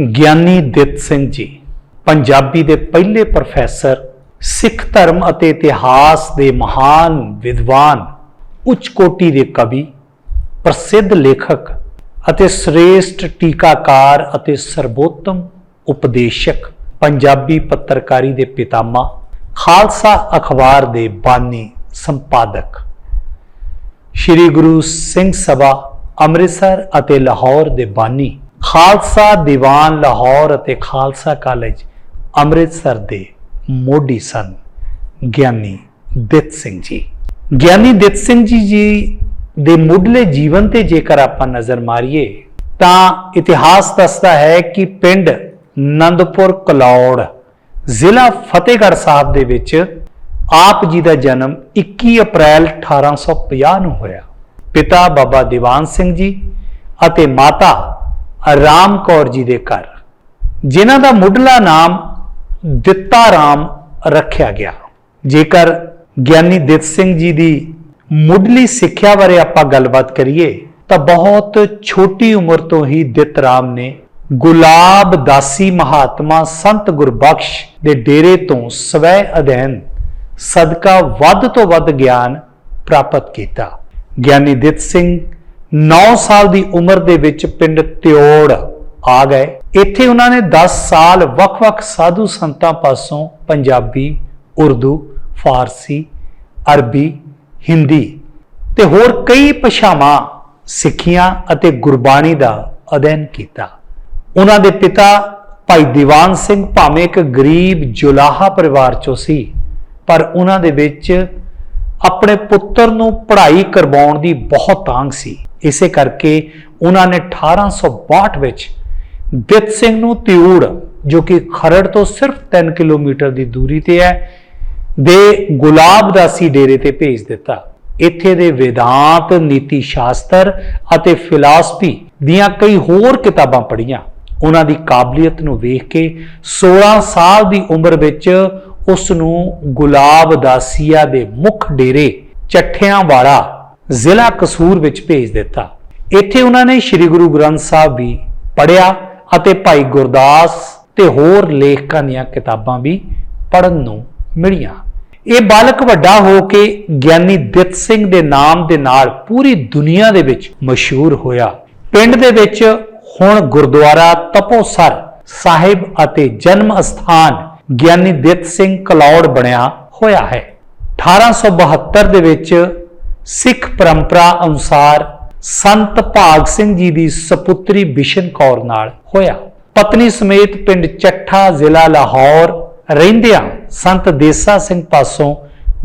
ਗਿਆਨੀ ਦਿੱਤ ਸਿੰਘ ਜੀ, ਪੰਜਾਬੀ ਦੇ ਪਹਿਲੇ ਪ੍ਰੋਫੈਸਰ, ਸਿੱਖ ਧਰਮ ਅਤੇ ਇਤਿਹਾਸ ਦੇ ਮਹਾਨ ਵਿਦਵਾਨ, ਉੱਚ ਕੋਟੀ ਦੇ ਕਵੀ, ਪ੍ਰਸਿੱਧ ਲੇਖਕ ਅਤੇ ਸ੍ਰੇਸ਼ਟ ਟੀਕਾਕਾਰ ਅਤੇ ਸਰਬੋਤਮ ਉਪਦੇਸ਼ਕ, ਪੰਜਾਬੀ ਪੱਤਰਕਾਰੀ ਦੇ ਪਿਤਾਮਾ ਖਾਲਸਾ ਅਖਬਾਰ ਦੇ ਬਾਨੀ ਸੰਪਾਦਕ। ਸ਼੍ਰੀ ਗੁਰੂ ਸਿੰਘ ਸਭਾ ਅੰਮ੍ਰਿਤਸਰ ਅਤੇ ਲਾਹੌਰ ਦੇ ਬਾਨੀ ਖਾਲਸਾ ਦੀਵਾਨ ਲਾਹੌਰ ਅਤੇ ਖਾਲਸਾ ਕਾਲਜ ਅੰਮ੍ਰਿਤਸਰ ਦੇ ਮੋਢੀ ਸਨ। ਗਿਆਨੀ ਦਿੱਤ ਸਿੰਘ ਜੀ। ਗਿਆਨੀ ਦਿੱਤ ਸਿੰਘ ਜੀ ਜੀ ਦੇ ਮੁੱਢਲੇ ਜੀਵਨ ਤੇ ਜੇਕਰ ਆਪਾਂ ਨਜ਼ਰ ਮਾਰੀਏ, ਤਾਂ ਇਤਿਹਾਸ ਦੱਸਦਾ ਹੈ ਕਿ ਪਿੰਡ ਨੰਦਪੁਰ ਕਲੌੜ, ਜ਼ਿਲ੍ਹਾ ਫਤਿਹਗੜ੍ਹ ਸਾਹਿਬ ਦੇ ਵਿੱਚ ਆਪ ਜੀ ਦਾ ਜਨਮ 21 ਅਪ੍ਰੈਲ 1850 ਨੂੰ ਹੋਇਆ। ਪਿਤਾ ਬਾਬਾ ਦੀਵਾਨ ਸਿੰਘ ਜੀ ਅਤੇ ਮਾਤਾ ਰਾਮ ਕੌਰ ਜੀ ਦੇ ਘਰ, ਜਿਨ੍ਹਾਂ ਦਾ ਮੁੱਢਲਾ ਨਾਮ ਦਿੱਤਾ ਰਾਮ ਰੱਖਿਆ ਗਿਆ। ਜੇਕਰ ਗਿਆਨੀ ਦਿੱਤ ਸਿੰਘ ਜੀ ਦੀ ਮੁੱਢਲੀ ਸਿੱਖਿਆ ਬਾਰੇ ਆਪਾਂ ਗੱਲਬਾਤ ਕਰੀਏ, ਤਾਂ ਬਹੁਤ ਛੋਟੀ ਉਮਰ ਤੋਂ ਹੀ ਦਿੱਤ ਰਾਮ ਨੇ ਗੁਲਾਬ ਦਾਸੀ ਮਹਾਤਮਾ ਸੰਤ ਗੁਰਬਖਸ਼ ਦੇ ਡੇਰੇ ਤੋਂ ਸਵੈ ਅਧਿਐਨ, ਸਦਕਾ ਵੱਧ ਤੋਂ ਵੱਧ ਗਿਆਨ ਪ੍ਰਾਪਤ ਕੀਤਾ। ਗਿਆਨੀ ਦਿੱਤ ਸਿੰਘ 9 ਸਾਲ ਦੀ ਉਮਰ ਦੇ ਵਿੱਚ ਪਿੰਡ ਤਿਓੜ ਆ ਗਏ। ਇੱਥੇ ਉਹਨਾਂ ਨੇ 10 ਸਾਲ ਵੱਖ-ਵੱਖ ਸਾਧੂ ਸੰਤਾਂ ਪਾਸੋਂ ਪੰਜਾਬੀ, ਉਰਦੂ, ਫਾਰਸੀ, ਅਰਬੀ, ਹਿੰਦੀ ਤੇ ਹੋਰ ਕਈ ਭਾਸ਼ਾਵਾਂ ਸਿੱਖੀਆਂ ਅਤੇ ਗੁਰਬਾਣੀ ਦਾ ਅਧਿਐਨ ਕੀਤਾ। ਉਹਨਾਂ ਦੇ ਪਿਤਾ ਭਾਈ ਦੀਵਾਨ ਸਿੰਘ ਭਾਵੇਂ ਇੱਕ ਗਰੀਬ, ਜੁਲਾਹਾ ਪਰਿਵਾਰ ਚੋਂ ਸੀ, ਪਰ ਉਹਨਾਂ ਦੇ ਵਿੱਚ ਆਪਣੇ ਪੁੱਤਰ ਨੂੰ ਪੜ੍ਹਾਈ ਕਰਵਾਉਣ ਦੀ ਬਹੁਤ ਤਾਂਗ ਸੀ। ਇਸੇ ਕਰਕੇ ਉਹਨਾਂ ਨੇ 1862 ਵਿੱਚ ਦਿੱਤ ਸਿੰਘ ਨੂੰ ਤਿਊੜ, ਜੋ ਕਿ ਖਰੜ ਤੋਂ ਸਿਰਫ 3 ਕਿਲੋਮੀਟਰ ਦੀ ਦੂਰੀ ਤੇ ਹੈ, ਦੇ ਗੁਲਾਬਦਾਸੀ ਡੇਰੇ ਤੇ ਭੇਜ ਦਿੱਤਾ। ਇੱਥੇ ਦੇ ਵੇਦਾਂਤ, ਨੀਤੀ ਸ਼ਾਸਤਰ ਅਤੇ ਫਿਲਾਸਫੀ ਦੀਆਂ ਕਈ ਹੋਰ ਕਿਤਾਬਾਂ ਪੜ੍ਹੀਆਂ। ਉਹਨਾਂ ਦੀ ਕਾਬਲੀਅਤ ਨੂੰ ਵੇਖ ਕੇ 16 ਸਾਲ ਦੀ ਉਮਰ ਵਿੱਚ ਉਸ ਨੂੰ ਗੁਲਾਬਦਾਸੀਆ ਦੇ ਮੁੱਖ ਡੇਰੇ ਚੱਠਿਆਂ ਵਾਲਾ ਜ਼ਿਲ੍ਹਾ ਕਸੂਰ ਵਿੱਚ ਭੇਜ ਦਿੱਤਾ। ਇੱਥੇ ਉਹਨਾਂ ਨੇ ਸ੍ਰੀ ਗੁਰੂ ਗ੍ਰੰਥ ਸਾਹਿਬ ਵੀ ਪੜ੍ਹਿਆ ਅਤੇ ਭਾਈ ਗੁਰਦਾਸ ਤੇ ਹੋਰ ਲੇਖਕਾਂ ਦੀਆਂ ਕਿਤਾਬਾਂ ਵੀ ਪੜ੍ਹਨ ਨੂੰ ਮਿਲੀਆਂ। ਇਹ ਬਾਲਕ ਵੱਡਾ ਹੋ ਕੇ ਗਿਆਨੀ ਦਿੱਤ ਸਿੰਘ ਦੇ ਨਾਮ ਦੇ ਨਾਲ ਪੂਰੀ ਦੁਨੀਆ ਦੇ ਵਿੱਚ ਮਸ਼ਹੂਰ ਹੋਇਆ। ਪਿੰਡ ਦੇ ਵਿੱਚ ਹੁਣ ਗੁਰਦੁਆਰਾ ਤਪੋਸਰ ਸਾਹਿਬ ਅਤੇ ਜਨਮ ਅਸਥਾਨ ਗਿਆਨੀ ਦਿੱਤ ਸਿੰਘ ਕਲੌੜ ਬਣਿਆ ਹੋਇਆ ਹੈ। 1872 ਦੇ ਵਿੱਚ ਸਿੱਖ ਪਰੰਪਰਾ ਅਨੁਸਾਰ ਸੰਤ ਭਾਗ ਸਿੰਘ ਜੀ ਦੀ ਸੁਪੁੱਤਰੀ ਬਿਸ਼ਨ ਕੌਰ ਨਾਲ ਹੋਇਆ। ਪਤਨੀ ਸਮੇਤ ਪਿੰਡ ਚੱਠਾ ਜ਼ਿਲ੍ਹਾ ਲਾਹੌਰ ਰਹਿੰਦਿਆਂ ਸੰਤ ਦੇਸਾ ਸਿੰਘ ਪਾਸੋਂ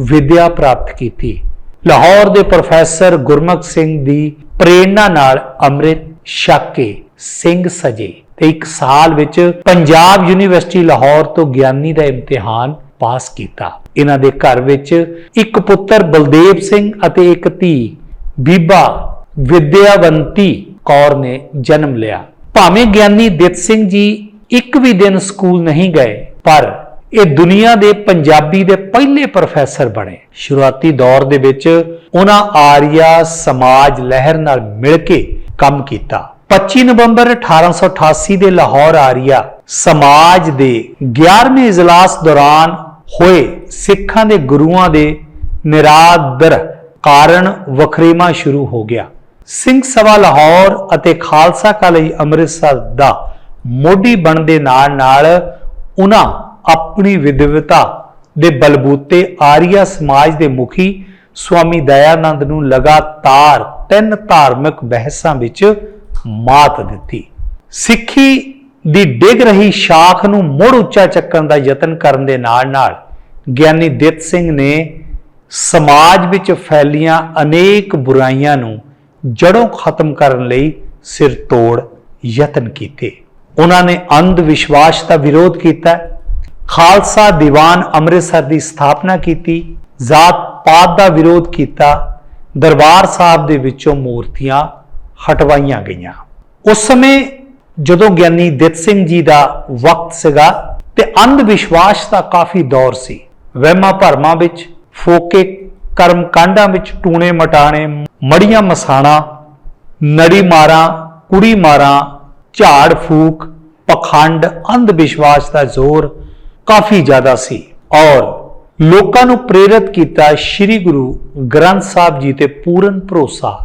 ਵਿਦਿਆ ਪ੍ਰਾਪਤ ਕੀਤੀ। ਲਾਹੌਰ ਦੇ ਪ੍ਰੋਫੈਸਰ ਗੁਰਮੁਖ ਸਿੰਘ ਦੀ ਪ੍ਰੇਰਣਾ ਨਾਲ ਅੰਮ੍ਰਿਤ ਛਕ ਕੇ ਸਿੰਘ ਸਜੇ ਤੇ ਇੱਕ ਸਾਲ ਵਿੱਚ ਪੰਜਾਬ ਯੂਨੀਵਰਸਿਟੀ ਲਾਹੌਰ ਤੋਂ ਗਿਆਨੀ ਦਾ ਇਮਤਿਹਾਨ ਪਾਸ ਕੀਤਾ। ਇਹਨਾਂ ਦੇ ਘਰ ਵਿੱਚ ਇੱਕ ਪੁੱਤਰ ਬਲਦੇਵ ਸਿੰਘ ਅਤੇ ਇੱਕ ਧੀ ਬੀਬਾ ਵਿਦਿਆਵੰਤੀ ਕੌਰ ਨੇ ਜਨਮ ਲਿਆ। ਭਾਵੇਂ ਗਿਆਨੀ ਦਿੱਤ ਸਿੰਘ ਜੀ ਇੱਕ ਵੀ ਦਿਨ ਸਕੂਲ ਨਹੀਂ ਗਏ, ਪਰ ਇਹ ਦੁਨੀਆ ਦੇ ਪੰਜਾਬੀ ਦੇ ਪਹਿਲੇ ਪ੍ਰੋਫੈਸਰ ਬਣੇ। ਸ਼ੁਰੂਆਤੀ ਦੌਰ ਦੇ ਵਿੱਚ ਉਹਨਾਂ ਆਰੀਆ ਸਮਾਜ ਲਹਿਰ ਨਾਲ ਮਿਲ ਕੇ ਕੰਮ ਕੀਤਾ। 25 ਨਵੰਬਰ 1888 ਦੇ ਲਾਹੌਰ ਆਰੀਆ ਸਮਾਜ ਦੇ 11ਵੇਂ ਇਜਲਾਸ ਦੌਰਾਨ ਹੋਏ ਸਿੱਖਾਂ ਦੇ ਗੁਰੂਆਂ ਦੇ ਨਿਰਾਦਰ ਕਾਰਨ ਵਖਰੇਵਾ ਸ਼ੁਰੂ ਹੋ ਗਿਆ। ਸਿੰਘ ਸਭਾ ਲਾਹੌਰ ਅਤੇ ਖਾਲਸਾ ਕਾਲਜ ਅੰਮ੍ਰਿਤਸਰ ਦਾ ਮੋਢੀ ਬਣਨ ਦੇ ਨਾਲ ਨਾਲ ਉਹਨਾਂ ਆਪਣੀ ਵਿਦਵਤਾ ਦੇ ਬਲਬੂਤੇ ਆਰੀਆ ਸਮਾਜ ਦੇ ਮੁਖੀ ਸਵਾਮੀ ਦਇਆਨੰਦ ਨੂੰ ਲਗਾਤਾਰ ਤਿੰਨ ਧਾਰਮਿਕ ਬਹਿਸਾਂ ਵਿੱਚ ਮਾਤ ਦਿੱਤੀ। ਸਿੱਖੀ ਦੀ ਡਿੱਗ ਰਹੀ ਸ਼ਾਖ ਨੂੰ ਮੁੜ ਉੱਚਾ ਚੱਕਣ ਦਾ ਯਤਨ ਕਰਨ ਦੇ ਨਾਲ ਨਾਲ ਗਿਆਨੀ ਦਿੱਤ ਸਿੰਘ ਨੇ ਸਮਾਜ ਵਿੱਚ ਫੈਲੀਆਂ ਅਨੇਕ ਬੁਰਾਈਆਂ ਨੂੰ ਜੜੋਂ ਖਤਮ ਕਰਨ ਲਈ ਸਿਰ ਤੋੜ ਯਤਨ ਕੀਤੇ। ਉਹਨਾਂ ਨੇ ਅੰਧ ਵਿਸ਼ਵਾਸ ਦਾ ਵਿਰੋਧ ਕੀਤਾ। ਖਾਲਸਾ ਦੀਵਾਨ ਅੰਮ੍ਰਿਤਸਰ ਦੀ ਸਥਾਪਨਾ ਕੀਤੀ। ਜਾਤ ਪਾਤ ਦਾ ਵਿਰੋਧ ਕੀਤਾ। ਦਰਬਾਰ ਸਾਹਿਬ ਦੇ ਵਿੱਚੋਂ ਮੂਰਤੀਆਂ ਹਟਵਾਈਆਂ ਗਈਆਂ। ਉਸ ਸਮੇਂ ਜਦੋਂ ਗਿਆਨੀ ਦਿੱਤ ਸਿੰਘ ਜੀ ਦਾ ਵਕਤ ਸੀਗਾ ਤੇ ਅੰਧ ਵਿਸ਼ਵਾਸ ਦਾ ਕਾਫੀ ਦੌਰ ਸੀ। ਵਹਿਮਾਂ ਭਰਮਾਂ ਵਿੱਚ, ਫੋਕੇ ਕਰਮ ਕਾਂਡਾਂ ਵਿੱਚ ਟੂਣੇ ਮਟਾਣੇ, ਮੜੀਆਂ ਮਸਾਣਾ, ਨੜੀ ਮਾਰਾਂ, ਕੁੜੀ ਮਾਰਾਂ, ਝਾੜ ਫੂਕ, ਪਖੰਡ, ਅੰਧ ਵਿਸ਼ਵਾਸ ਦਾ ਜ਼ੋਰ ਕਾਫੀ ਜ਼ਿਆਦਾ ਸੀ। ਔਰ ਲੋਕਾਂ ਨੂੰ ਪ੍ਰੇਰਿਤ ਕੀਤਾ ਸ੍ਰੀ ਗੁਰੂ ਗ੍ਰੰਥ ਸਾਹਿਬ ਜੀ ਤੇ ਪੂਰਨ ਭਰੋਸਾ।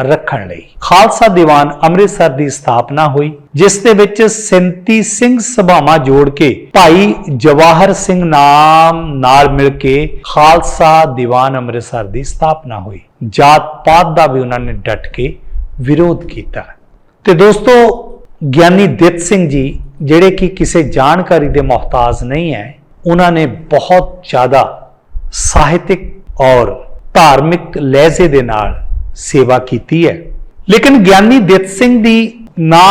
ਰੱਖਣ ਲਈ। ਖਾਲਸਾ ਦੀਵਾਨ ਅੰਮ੍ਰਿਤਸਰ ਦੀ ਸਥਾਪਨਾ ਹੋਈ, ਜਿਸ ਦੇ ਵਿੱਚ 37 ਸਿੰਘ ਸਭਾਵਾਂ ਜੋੜ ਕੇ ਭਾਈ ਜਵਾਹਰ ਸਿੰਘ ਨਾਮ ਨਾਲ ਮਿਲ ਕੇ ਖਾਲਸਾ ਦੀਵਾਨ ਅੰਮ੍ਰਿਤਸਰ ਦੀ ਸਥਾਪਨਾ ਹੋਈ। ਜਾਤ ਪਾਤ ਦਾ ਵੀ ਉਹਨਾਂ ਨੇ ਡਟ ਕੇ ਵਿਰੋਧ ਕੀਤਾ। ਤੇ ਦੋਸਤੋ, ਗਿਆਨੀ ਦਿੱਤ ਸਿੰਘ ਜੀ, ਜਿਹੜੇ ਕਿ ਕਿਸੇ ਜਾਣਕਾਰੀ ਦੇ ਮੁਹਤਾਜ ਨਹੀਂ ਹੈ, ਉਹਨਾਂ ਨੇ ਬਹੁਤ ਜ਼ਿਆਦਾ ਸਾਹਿਤਿਕ ਔਰ ਧਾਰਮਿਕ ਲਹਿਜ਼ੇ ਦੇ ਨਾਲ ਸੇਵਾ ਕੀਤੀ ਹੈ। ਲੇਕਿਨ ਗਿਆਨੀ ਦਿੱਤ ਸਿੰਘ ਦੀ ਨਾ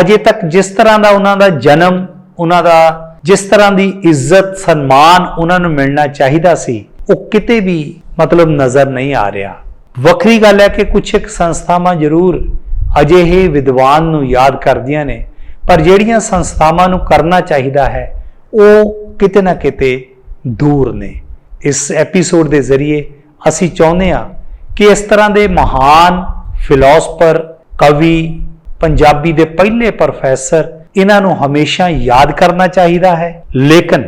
ਅਜੇ ਤੱਕ ਜਿਸ ਤਰ੍ਹਾਂ ਦਾ ਉਹਨਾਂ ਦਾ ਜਨਮ, ਉਹਨਾਂ ਦਾ ਜਿਸ ਤਰ੍ਹਾਂ ਦੀ ਇੱਜ਼ਤ, ਸਨਮਾਨ ਉਹਨਾਂ ਨੂੰ ਮਿਲਣਾ ਚਾਹੀਦਾ ਸੀ, ਉਹ ਕਿਤੇ ਵੀ ਮਤਲਬ ਨਜ਼ਰ ਨਹੀਂ ਆ ਰਿਹਾ। ਵੱਖਰੀ ਗੱਲ ਹੈ ਕਿ ਕੁਝ ਇੱਕ ਸੰਸਥਾਵਾਂ ਜ਼ਰੂਰ ਅਜਿਹੇ ਵਿਦਵਾਨ ਨੂੰ ਯਾਦ ਕਰਦੀਆਂ ਨੇ, ਪਰ ਜਿਹੜੀਆਂ ਸੰਸਥਾਵਾਂ ਨੂੰ ਕਰਨਾ ਚਾਹੀਦਾ ਹੈ, ਉਹ ਕਿਤੇ ਨਾ ਕਿਤੇ ਦੂਰ ਨੇ। ਇਸ ਐਪੀਸੋਡ ਦੇ ਜ਼ਰੀਏ ਅਸੀਂ ਚਾਹੁੰਦੇ ਹਾਂ ਕਿ ਇਸ ਤਰ੍ਹਾਂ ਦੇ ਮਹਾਨ ਫਿਲਾਸਫਰ, ਕਵੀ, ਪੰਜਾਬੀ ਦੇ ਪਹਿਲੇ ਪ੍ਰੋਫੈਸਰ ਇਹਨਾਂ ਨੂੰ ਹਮੇਸ਼ਾ ਯਾਦ ਕਰਨਾ ਚਾਹੀਦਾ ਹੈ। ਲੇਕਿਨ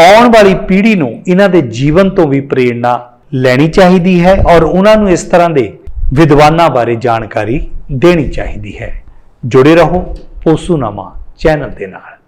ਆਉਣ ਵਾਲੀ ਪੀੜ੍ਹੀ ਨੂੰ ਇਹਨਾਂ ਦੇ ਜੀਵਨ ਤੋਂ ਵੀ ਪ੍ਰੇਰਣਾ ਲੈਣੀ ਚਾਹੀਦੀ ਹੈ ਔਰ ਉਹਨਾਂ ਨੂੰ ਇਸ ਤਰ੍ਹਾਂ ਦੇ ਵਿਦਵਾਨਾਂ ਬਾਰੇ ਜਾਣਕਾਰੀ ਦੇਣੀ ਚਾਹੀਦੀ ਹੈ। ਜੁੜੇ ਰਹੋ ਪੋਸੂਨਾਮਾ ਚੈਨਲ ਦੇ ਨਾਲ।